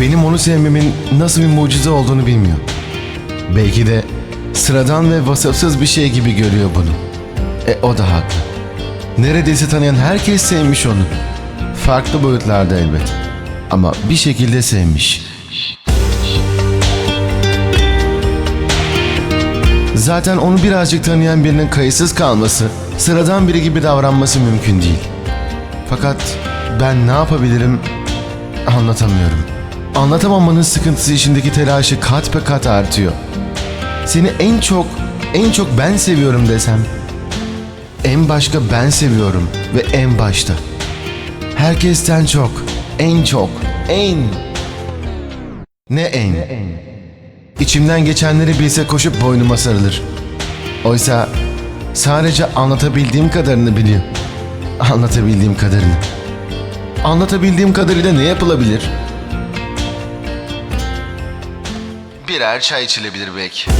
benim onu sevmemin nasıl bir mucize olduğunu bilmiyor. Belki de sıradan ve vasıfsız bir şey gibi görüyor bunu. E o da haklı. Neredeyse tanıyan herkes sevmiş onu. Farklı boyutlarda elbet. Ama bir şekilde sevmiş. Zaten onu birazcık tanıyan birinin kayıtsız kalması, sıradan biri gibi davranması mümkün değil. Fakat ben ne yapabilirim anlatamıyorum. Anlatamamanın sıkıntısı içindeki telaşı kat be kat artıyor. Seni en çok, en çok ben seviyorum desem. En başka ben seviyorum ve en başta. Herkesten çok, en çok, en. Ne en? İçimden geçenleri bilse koşup boynuma sarılır. Oysa sadece anlatabildiğim kadarını biliyor. Anlatabildiğim kadarını. Anlatabildiğim kadarıyla ne yapılabilir? Birer çay içilebilir belki.